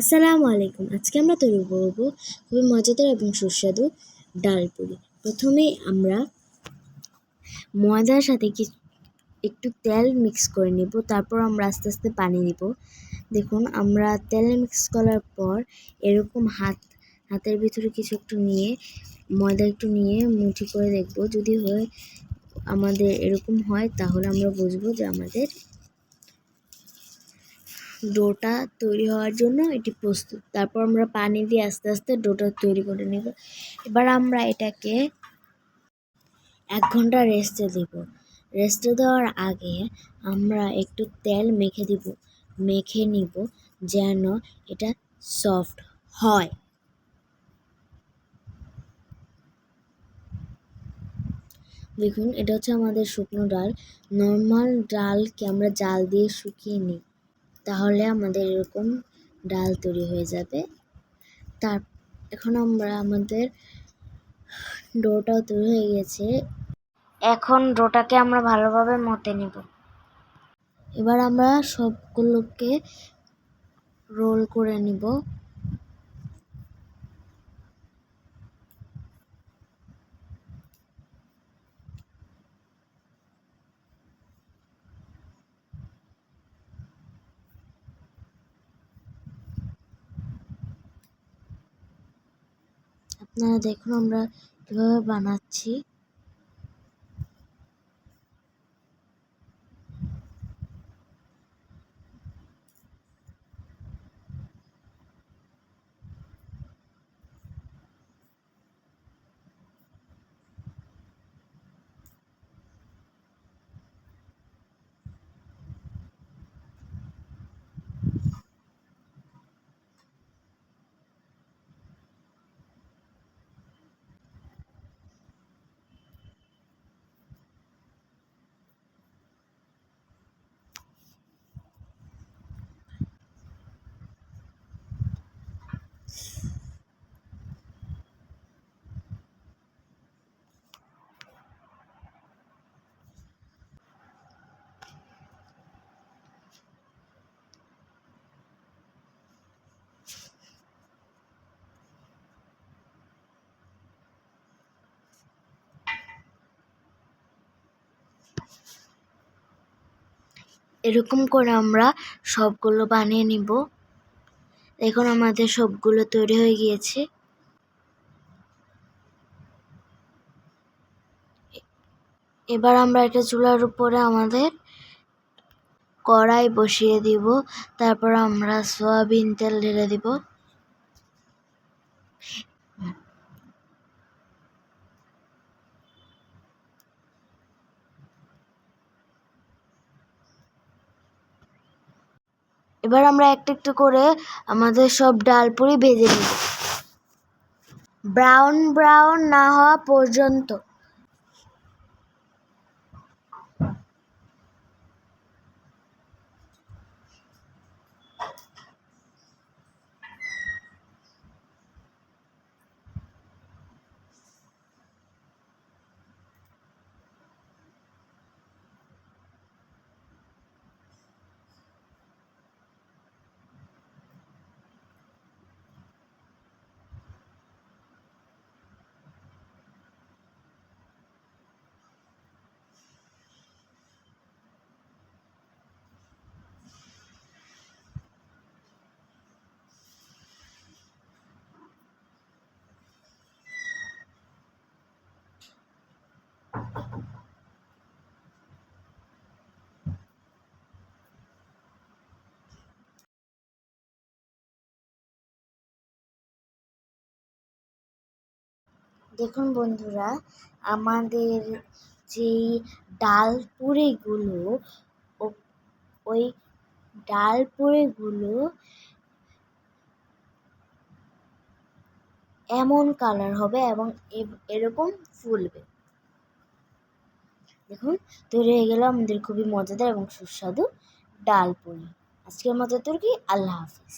আসসালামু আলাইকুম। আজকে আমরা তৈরি করব খুবই মজাদার এবং সুস্বাদু ডাল পুরি। প্রথমে আমরা ময়দার সাথে কি একটু তেল মিক্স করে নেব, তারপর আমরা আস্তে আস্তে পানি দিব। দেখুন, আমরা তেল মিক্স করার পর এরকম হাত হাতের ভিতরে কিছু একটু নিয়ে, ময়দা একটু নিয়ে মুঠি করে দেখব। যদি হয় আমাদের এরকম হয়, তাহলে আমরা বুঝব যে আমাদের ডোটা তৈরি হওয়ার জন্য এটি প্রস্তুত। তারপর আমরা পানি দিয়ে আস্তে আস্তে ডোটা তৈরি করে নেব। এবার আমরা এটাকে এক ঘণ্টা রেস্টে দেব। রেস্টে দেওয়ার আগে আমরা একটু তেল মেখে দিব, মেখে নিব যেন এটা সফট হয়। দেখুন, এটা হচ্ছে আমাদের শুকনো ডাল। নর্মাল ডালকে আমরা জাল দিয়ে শুকিয়ে নিই। তাহলে আমাদের এরকম ডাল তৈরি হয়ে যাবে। তার এখন আমরা আমাদের ডোটাও তৈরি হয়ে গেছে। এখন ডোটাকে আমরা ভালোভাবে মতে নিব। এবার আমরা সবগুলোকে রোল করে নিব। আপনারা দেখুন আমরা কীভাবে বানাচ্ছি। এরকম করে আমরা সবগুলো বানিয়ে নিব। এখন আমাদের সবগুলো তৈরি হয়ে গিয়েছে। এবার আমরা এটা চুলার উপরে আমাদের কড়াই বসিয়ে দিব। তারপর আমরা সয়াবিন তেল ঢেলে দিব। এবার আমরা একটু একটু করে আমাদের সব ডাল পুরি ভেজে নিব। ব্রাউন ব্রাউন না হওয়া পর্যন্ত। দেখুন বন্ধুরা, আমাদের যেই ডাল পুরিগুলো ওই ডাল পুরিগুলো এমন কালার হবে এবং এরকম ফুলবে। দেখুন, তৈরি হয়ে গেল আমাদের খুবই মজাদার এবং সুস্বাদু ডাল পুরি আজকের মতো কি আল্লাহ হাফিজ।